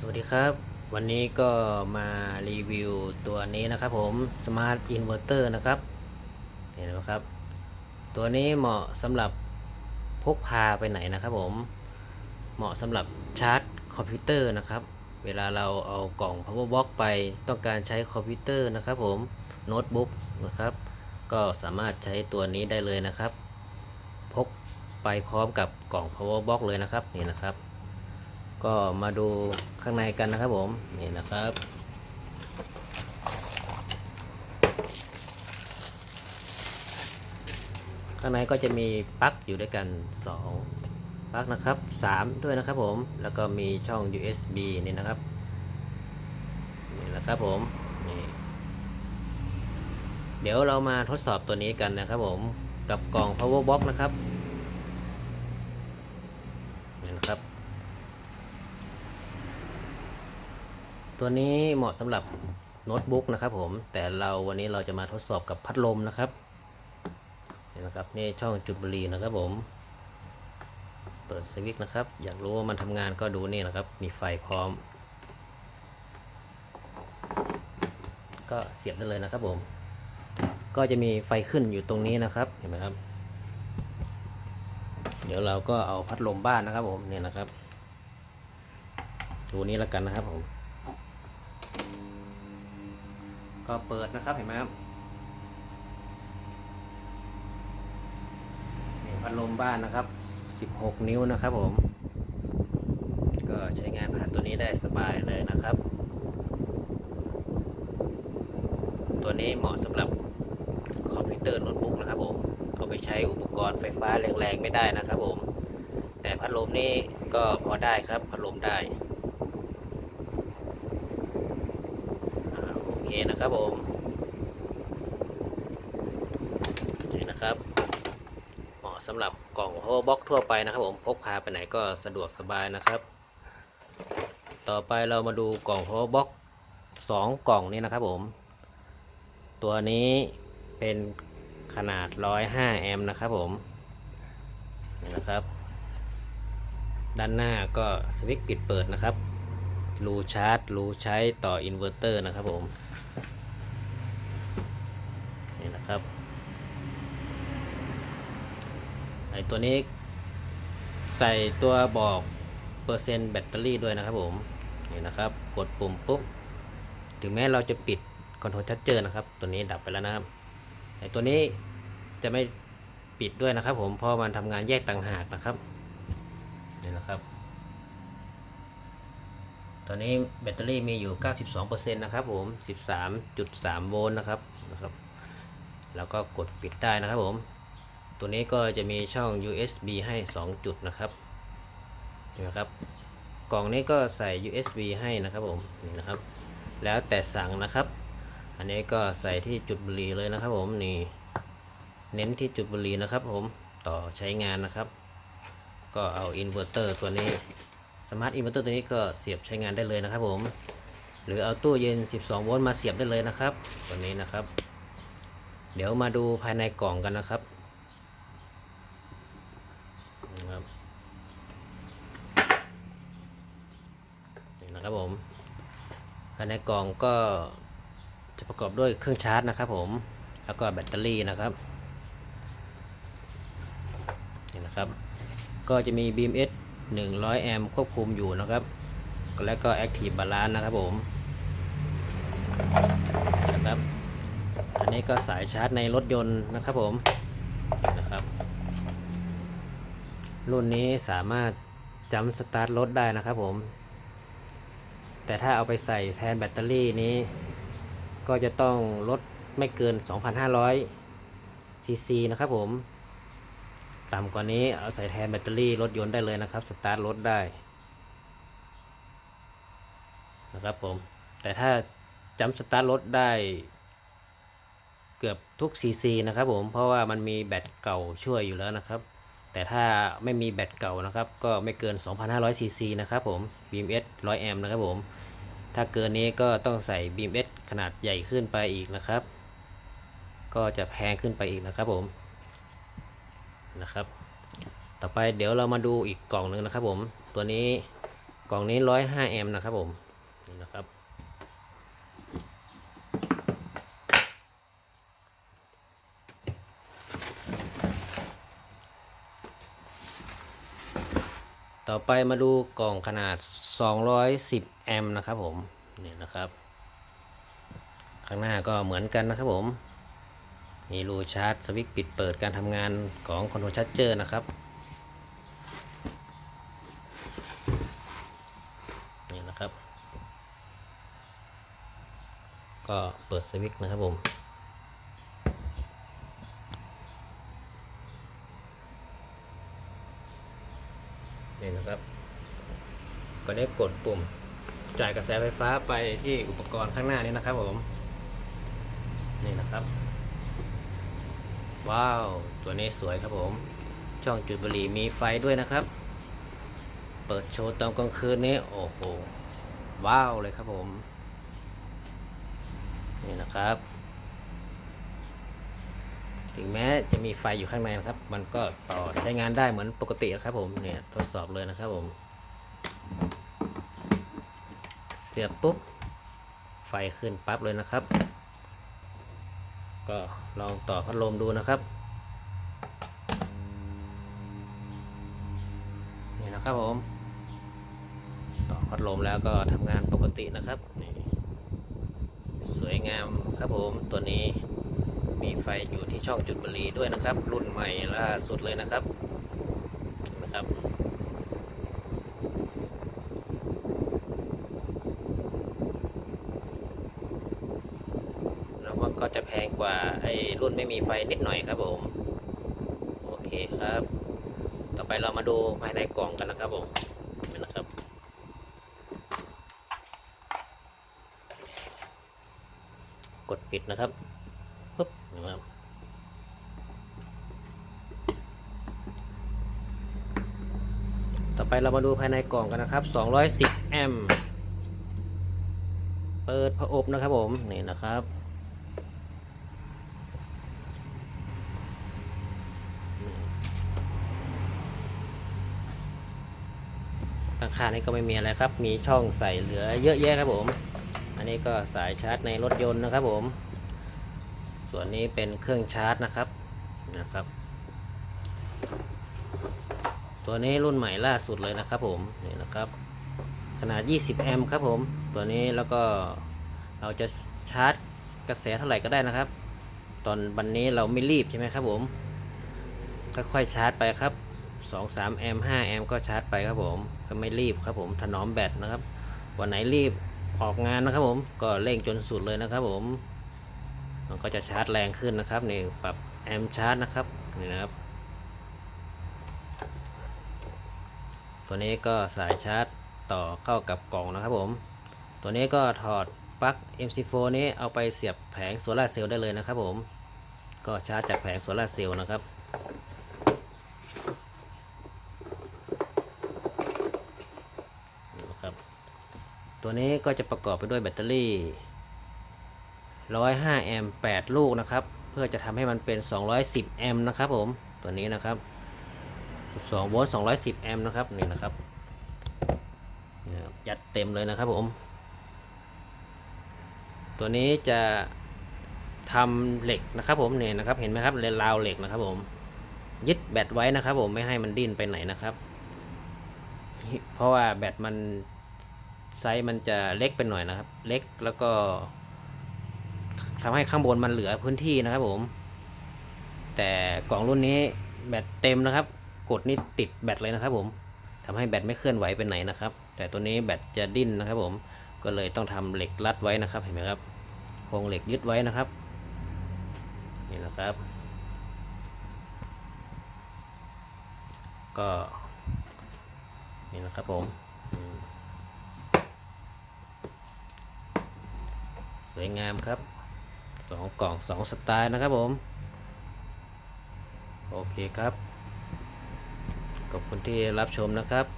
สวัสดีครับ วันนี้ก็มารีวิวตัวนี้นะครับผม Smart Inverter นะครับเห็นไหมครับ ตัวนี้เหมาะสำหรับพกพาไปไหนนะครับผม เหมาะสำหรับชาร์จคอมพิวเตอร์นะครับ เวลาเราเอากล่อง power box ไปต้องการใช้คอมพิวเตอร์นะครับผมโน้ตบุ๊กนะครับ ก็สามารถใช้ตัวนี้ได้เลยนะครับ พกไปพร้อมกับกล่อง power box เลยนะครับนี่นะครับ ก็มาดูข้างในกันนะครับผม นี่นะครับ ข้างในก็จะมีปลั๊กอยู่ด้วยกัน 2ปลั๊กนะครับ 3 ด้วยนะครับผม แล้วก็มีช่อง USB นี่นะครับ นี่นะครับผมนี่เดี๋ยวเรามาทดสอบตัวนี้กันนะครับผม กับกล่อง power box นะครับนี่นะครับ ตัวนี้เหมาะสำหรับโน้ตบุ๊กนะครับผม แต่เราวันนี้เราจะมาทดสอบกับพัดลมนะครับเห็นนะครับนี่ช่องจุดบุหรี่นะครับผม เปิดสวิตช์นะครับ อยากรู้ว่ามันทำงานก็ดูนี่นะครับ มีไฟพร้อม ก็เสียบได้เลยนะครับผม ก็จะมีไฟขึ้นอยู่ตรงนี้นะครับ เห็นไหมครับ เดี๋ยวเราก็เอาพัดลมบ้านนะครับผมเนี่ยนะครับดูนี้แล้วกันนะครับผม ก็เปิดนะครับเห็นไหมครับนี่พัดลมบ้านนะครับ 16 นิ้วนะครับผม ก็ใช้งานผ่านตัวนี้ได้สบายเลยนะครับ ตัวนี้เหมาะสำหรับคอมพิวเตอร์โน้ตบุ๊กนะครับผม เอาไปใช้อุปกรณ์ไฟฟ้าแรงๆไม่ได้นะครับผม แต่พัดลมนี่ก็พอได้ครับ พัดลมได้ อ่าโอ เคนะครับผมนี่นะครับ เหมาะสำหรับกล่อง power box ทั่วไปนะครับผมพกพาไปไหนก็สะดวกสบายนะครับ ต่อไปเรามาดูกล่อง power box 2 กล่องนี้นะครับผม ตัวนี้เป็นขนาด 105 แอมป์นะครับผมนี่นะครับ ด้านหน้าก็สวิตช์ปิดเปิดนะครับ รูชาร์จรูใช้ต่ออินเวอร์เตอร์นะครับผมนี่นะครับไอตัวนี้ใส่ตัวบอกเปอร์เซ็นต์แบตเตอรี่ด้วยนะครับผมนี่นะครับกดปุ่มปุ๊บถึงแม้เราจะปิดคอนโทรลชัดเจอนะครับ ตัวนี้ดับไปแล้วนะครับไอตัวนี้จะไม่ปิดด้วยนะครับผมเพราะมันทำงานแยกต่างหากนะครับนี่นะครับ ตอนนี้แบตเตอรี่มีอยู่ 92%นะครับผม 13.3 โวลต์นะครับนะครับ แล้วก็กดปิดได้นะครับผม ตัวนี้ก็จะมีช่อง USB ให้ 2 จุดนะครับเห็นไหมครับ กล่องนี้ก็ใส่ USB ให้นะครับผม นี่นะครับ แล้วแต่สั่งนะครับ อันนี้ก็ใส่ที่จุดบุหรี่เลยนะครับผมนี่ เน้นที่จุดบุหรี่นะครับผม ต่อใช้งานนะครับ ก็เอาอินเวอร์เตอร์ตัวนี้ สมาร์ทอินเวอร์เตอร์ตัวนี้ก็เสียบใช้งานได้เลยนะครับผมหรือเอาตู้เย็น 12 โวลต์มาเสียบได้เลยนะครับตัวนี้นะครับ เดี๋ยวมาดูภายในกล่องกันนะครับนี่นะครับผม ภายในกล่องก็จะประกอบด้วยเครื่องชาร์จนะครับผม แล้วก็แบตเตอรี่นะครับ นี่นะครับ ก็จะมี BMS 100 แอมป์ควบคุมอยู่นะครับ แล้วก็ Active Balance นะครับผมนะครับอันนี้ก็สายชาร์จในรถยนต์นะครับผมนะครับ รุ่นนี้สามารถจำสตาร์ทรถได้นะครับผม แต่ถ้าเอาไปใส่แทนแบตเตอรี่นี้ ก็จะต้องลดไม่เกิน 2,500ซีซีนะครับผม ต่ำกว่านี้เอาใส่แทนแบตเตอรี่รถยนต์ได้เลยนะครับ สตาร์ทรถได้นะครับผม แต่ถ้าจำสตาร์ทรถได้เกือบทุกซีซีนะครับผม เพราะว่ามันมีแบตเก่าช่วยอยู่แล้วนะครับ แต่ถ้าไม่มีแบตเก่านะครับ ก็ไม่เกิน 2,500ซีซีนะครับผม BMS 100 แอมป์นะครับผม ถ้าเกินนี้ก็ต้องใส่ BMS ขนาดใหญ่ขึ้นไปอีกนะครับ ก็จะแพงขึ้นไปอีกนะครับผม นะครับ ต่อไปเดี๋ยวเรามาดูอีกกล่องหนึ่งนะครับผม ตัวนี้กล่องนี้ร้อยห้าแอมป์นะครับผมนี่นะครับ ต่อไปมาดูกล่องขนาด 210 แอมป์นะครับผมนี่นะครับ ข้างหน้าก็เหมือนกันนะครับผม มีรูชาร์จสวิตช์ปิดเปิดการทำงานของคอนโทรลชัตเจอร์นะครับนี่นะครับ ก็เปิดสวิตช์นะครับผมนี่นะครับ ก็ได้กดปุ่มจ่ายกระแสไฟฟ้าไปที่อุปกรณ์ข้างหน้านี้นะครับผม นี่นะครับ ว้าว ตัวนี้สวยครับผม ช่องจุดบุหรี่มีไฟด้วยนะครับ เปิดโชว์ตอนกลางคืนนี้ โอ้โห ว้าวเลยครับผม นี่นะครับ ถึงแม้จะมีไฟอยู่ข้างในนะครับ มันก็ต่อใช้งานได้เหมือนปกติครับผมเนี่ยทดสอบเลยนะครับผม เสียบปุ๊บ ไฟขึ้นปั๊บเลยนะครับ ก็ลองต่อพัดลมดูนะครับนี่นะครับผม ต่อพัดลมแล้วก็ทำงานปกตินะครับนี่สวยงามครับผมตัวนี้มีไฟอยู่ที่ช่องจุดบุหรี่ด้วยนะครับ รุ่นใหม่ล่าสุดเลยนะครับนะครับ แล้วมัน ก็จะแพงกว่าไอ้รุ่นไม่มีไฟนิดหน่อยครับผม โอเคครับ ต่อไปเรามาดูภายในกล่องกันนะครับผมนะครับกดปิดนะครับปึ๊บนะครับต่อไปเรามาดูภายในกล่องกันนะครับ 210 แอมป์ เปิดผอบนะครับผม นี่นะครับ ข้างๆนี้ก็ไม่มีอะไรครับ มีช่องใส่เหลือเยอะแยะครับผม อันนี้ก็สายชาร์จในรถยนต์นะครับผม ส่วนนี้เป็นเครื่องชาร์จนะครับนะครับ ตัวนี้รุ่นใหม่ล่าสุดเลยนะครับผมนี่นะครับขนาด 20 แอมป์ครับผม ตัวนี้แล้วก็เราจะชาร์จกระแสเท่าไหร่ก็ได้นะครับ ตอนวันนี้เราไม่รีบใช่ไหมครับผม ค่อยๆชาร์จไปครับ 2 3แอมป์5แอมป์ก็ชาร์จไปครับผมก็ไม่รีบครับผมถนอมแบตนะครับ วันไหนรีบออกงานนะครับผมก็เร่งจนสุดเลยนะครับผม มันก็จะชาร์จแรงขึ้นนะครับนี่ปรับแอมป์ชาร์จนะครับนี่นะครับ ตัวนี้ก็สายชาร์จต่อเข้ากับกล่องนะครับผม ตัวนี้ก็ถอดปลั๊ก MC4 นี้เอาไปเสียบแผงโซลาเซลล์ได้เลยนะครับผม ก็ชาร์จจากแผงโซลาเซลล์นะครับ ตัวนี้ก็จะประกอบไปด้วยแบตเตอรี่ 105 แอมป์ 8 ลูกนะครับ เพื่อจะทำให้มันเป็น 210 แอมป์นะครับผม ตัวนี้นะครับ 12 โวลต์ 210 แอมป์นะครับ นี่นะครับนี่ครับ ยัดเต็มเลยนะครับผม ตัวนี้จะทำเหล็กนะครับผมเนี่ยนะครับ เห็นไหมครับเลนราวเหล็กนะครับผม ยึดแบตไว้นะครับผม ไม่ให้มันดิ้นไปไหนนะครับ เพราะว่าแบตมัน ไซส์มันจะเล็กไปหน่อยนะครับ เล็กแล้วก็ทำให้ข้างบนมันเหลือพื้นที่นะครับผม แต่กล่องรุ่นนี้แบตเต็มนะครับ กดนี่ติดแบตเลยนะครับ ผมทำให้แบตไม่เคลื่อนไหวไปไหนนะครับ แต่ตัวนี้แบตจะดิ้นนะครับ ผม ก็เลยต้องทำเหล็กรัดไว้นะครับ เห็นไหมครับ โครงเหล็กยึดไว้นะครับ นี่นะครับ ก็นี่นะครับผมอืม วยงามครับสองกล่องสองสไตล์นะครับผม โอเคครับ ขอบคุณที่รับชมนะครับ